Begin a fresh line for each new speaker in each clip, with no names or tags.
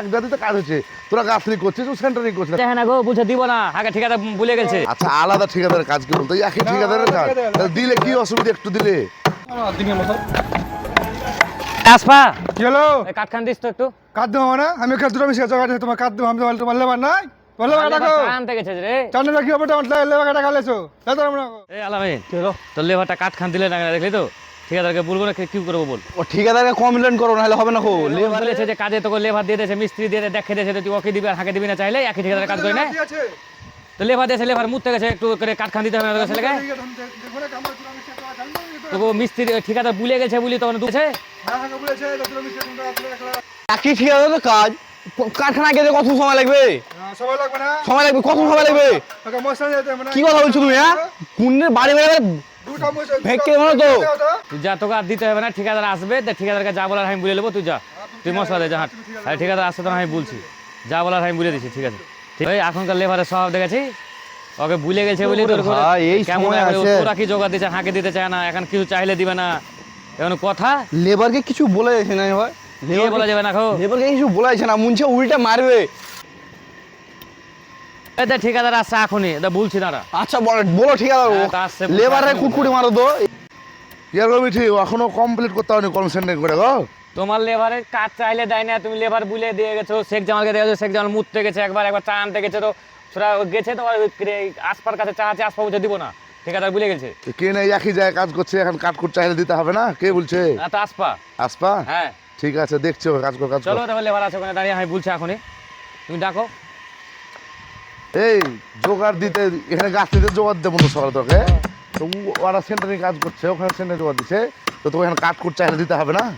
এক জাতিতে কাজ হচ্ছে তোরা গাছনি করছিস সেন্টারিং করছিস
দেখে না। গো বুঝে দিব না। আগে ঠিকাদার ভুলে গেছে।
আচ্ছা আলাদা ঠিকাদারের কাজ কি বলতো? একই ঠিকাদারের কাজ। দিলে কি অসুবিধা একটু দিলে?
আসপা
কি হলো?
এই দিস তো একটু।
কাঁদ দেবো মানে? আমি দুটো তোমার কাঁদ দেবো আমি তোমার তোমার লেবার নাই
লেবারটা
কাটা
খান দিলে না দেখলি তো? ঠিকাদারকে বলব না কি কি করব বল?
ও ঠিকাদারকে কমপ্লেন করো নাহলে হবে না কো
লেবার বলেছে যে কাজে তোকে লেবার দিয়ে দিয়েছে মিস্ত্রি দিয়ে দেখে দিয়েছে তুই ওকে দিবি আর হাঁকে দিবি না চাইলে একই ঠিকাদার কাজ করে না। তো লেবার দিয়েছে লেবার মুততে গেছে একটু করে কাঠখান দিতে হবে না তোকে ছেলেকে
তো
তোকে মিস্ত্রি ঠিকাদার ভুলে গেছে বলি তখন দুছে
হ্যাঁ হ্যাঁ
একই ঠিকাদারের কাজ। প- কারখানা গেলে কত সময় লাগবে?
হ্যাঁ, সময় লাগবে না।
সময় লাগবে কত সময় লাগবে? কি কথা বলছো তুমি হ্যাঁ? কুন্নের বাড়ি মেরে তো।
তুই যা তোকে আর দিতে হবে না ঠিকাদার আসবে ঠিকাদারকে যা বলার আমি বলে নেব তুই যা। তুই মশলা দে যা হাট। আরে ঠিকাদার আসছে তো আমি বলছি। যা বলার আমি বলে দিচ্ছি ঠিক আছে। ঠিক এখনকার লেবারের স্বভাব দেখেছি? ওকে ভুলে গেছে বলি তোর
এই
কেমন। তোরা কি জোগাড় দিচ্ছে হাঁকে দিতে চায় না এখন কিছু চাইলে দিবে না। এখন কথা?
লেবারকে কিছু বলে যাচ্ছে না ভাই
বলা যাবে না খো
লেবারকে কিছু বলা যাচ্ছে না মুনছে উল্টা মারবে।
দেখ ঠিকাদার আসছে এখনই দা বলছি না
আচ্ছা বলো বলো ঠিকাদার
হ্যাঁ, তা
লেবারে কুটকুটি মারো তো।
ইয়ার কমিটি এখনও কমপ্লিট করতে হয়নি কর্ম সেন্টারিং করে গো।
তোমার লেবারের কাজ চাইলে দেয় না তুমি লেবার বুলে দিয়ে গেছো শেখ জামালকে দিয়ে গেছো শেখ জামাল মুততে গেছে একবার একবার চা আনতে গেছে তো সেটা গেছে ক্রে- আসপার কাছে চা আছে আসপা বুঝে দিব না ঠিকাদার ভুলে গেছে।
কে না একই জায়গায় কাজ করছে এখন কাটকুট চাইলে দিতে হবে না? কে বলছে?
তো আসপা।
আসপা?
হ্যাঁ।
ঠিক আছে দেখছি কাজ কর কাজ
চলো তাহলে লেবার আছে ওখানে দাঁড়িয়ে আমি বলছি এখনই। তুমি ডাকো।
এই জোগাড় দিতে এখানে গাছ দিতে জোগাড় দেবো না সকালে তোকে। তো ও- ওরা সেন্টারিং কাজ করছে ওখানে সেন্টারে জোগাড় দিচ্ছে তো তোকে এখানে কাটকুট চাইলে দিতে হবে না?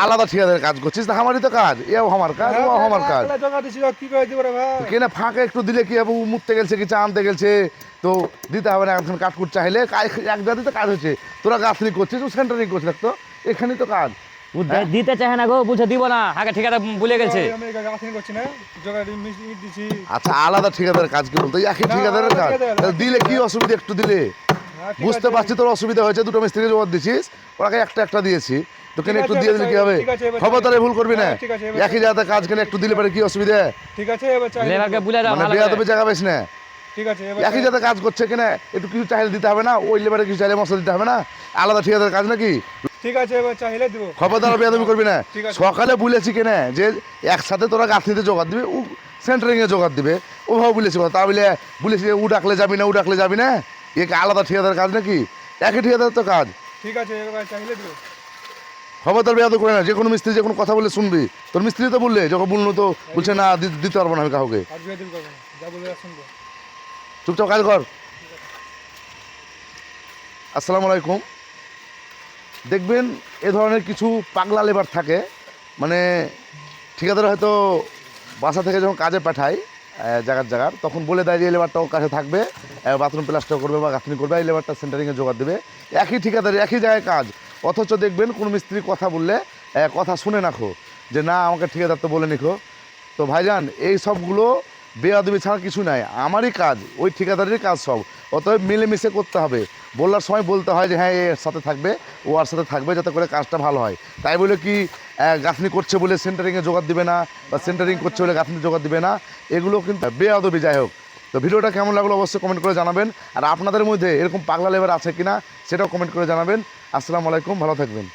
আলাদা ঠিকাদারের কাজ করছিস না আমারই তো কাজ। এও আমার কাজ ও আমার কাজ।
একলা জায়গা দিছি কি করে দিব রে ভাই?
কেনা ফাঁকা একটু দিলে কি হবে? ও মুততে গেছে কি চা আনতে গেছে তো দিতে হবে না এখন কাটকুট চাইলে। কাজ- এক জাতিতে কাজ হচ্ছে। তোরা গাছনি করছিস ও সেন্টারিং করছিস তো। এখানেই তো কাজ।
ও দিতে চায় না গো বুঝে দিব না। আগে ঠিকাদার ভুলে গেছে।
আচ্ছা আলাদা ঠিকাদারের কাজ কি বলতো? একই ঠিকাদারের কাজ।
ঠিকাদার,
দিলে কি অসুবিধা একটু দিলে?
হ্যাঁ,
বুঝতে পারছি তোর অসুবিধা হয়েছে দুটো মিস্ত্রিকে জবাব দিছিস। ওরাকে একটা একটা দিয়েছি। তোকে একটু দিয়ে দিলে কি হবে?
ঠিক
খবর তাহলে ভুল করবি না।
হ্যাঁ,
একই জায়গাতে কাজ কেন একটু দিলে পারে কি অসুবিধা?
ঠিক আছে
লেবারকে বুলে দাও
মানে বেয়া জায়গা পেস না।
ঠিক আছে
একই জায়গাতে কাজ করছে কিনা একটু কিছু চাইলে দিতে হবে না ওই লেবারে কিছু চাইলে মশলা দিতে হবে না। আলাদা ঠিকাদারের কাজ নাকি?
ঠিক আছে এবার চাইলে দিব।
খবরদার বেয়াদবি করবি না। সকালে বলেছি কেনে যে একসাথে তোরা গাছনিতে জোগাড় দিবে ও সেন্টারিং এ জোগাড় দিবে। ওভাবে বলেছি। তা বলে বলেছি উ ডাকলে যাবি না উ ডাকলে যাবি না। এ আলাদা ঠিকাদার কাজ নাকি? একই ঠিকাদার তো কাজ।
ঠিক আছে এবার চাইলে দিব।
খবরদার বেয়াদ করে না যে কোনো মিস্ত্রি যে কোনো কথা বলে শুনবি। তোর মিস্ত্রি তো বললে যখন বলল তো বলছে না দিতে পারব না আমি কাউকে। চুপচাপ কাজ কর। আসসালামু আলাইকুম। দেখবেন এ ধরনের কিছু পাগলা লেবার থাকে। মানে ঠিকাদার হয়তো বাসা থেকে যখন কাজে পাঠায় জায়গার জায়গার তখন বলে দেয় যে এই লেবারটা ওর কাছে থাকবে বাথরুম প্লাস্টার করবে বা গাঁথনি করবে, এই লেবারটা সেন্টারিংয়ে জোগাড় দেবে। একই ঠিকাদারি একই জায়গায় কাজ। অথচ দেখবেন কোনো মিস্ত্রি কথা বললে কথা শুনে নাখো যে, না, আমাকে ঠিকাদার তো বলে নিখো। তো ভাইজান, এই সবগুলো বেয়াদবি ছাড়া কিছু নাই, আমারই কাজ, ওই ঠিকাদারেরই কাজ সব। অতএব মিলেমিশে করতে হবে। বলার সময় বলতে হয় যে হ্যাঁ এর সাথে থাকবে, ও আর সাথে থাকবে যাতে করে কাজটা ভালো হয়। তাই বলে কি গাঁথনি করছে বলে সেন্টারিংয়ে জোগাড় দিবে না, বা সেন্টারিং করছে বলে গাঁথনি জোগাড় দিবে না, এগুলো কিন্তু বেয়াদবি, যাই হোক। তো ভিডিওটা কেমন লাগল অবশ্যই কমেন্ট করে জানাবেন। আর আপনাদের মধ্যে এরকম পাগলা লেবার আছে কিনা, সেটাও কমেন্ট করে জানাবেন। আসসালামু আলাইকুম, ভালো থাকবেন।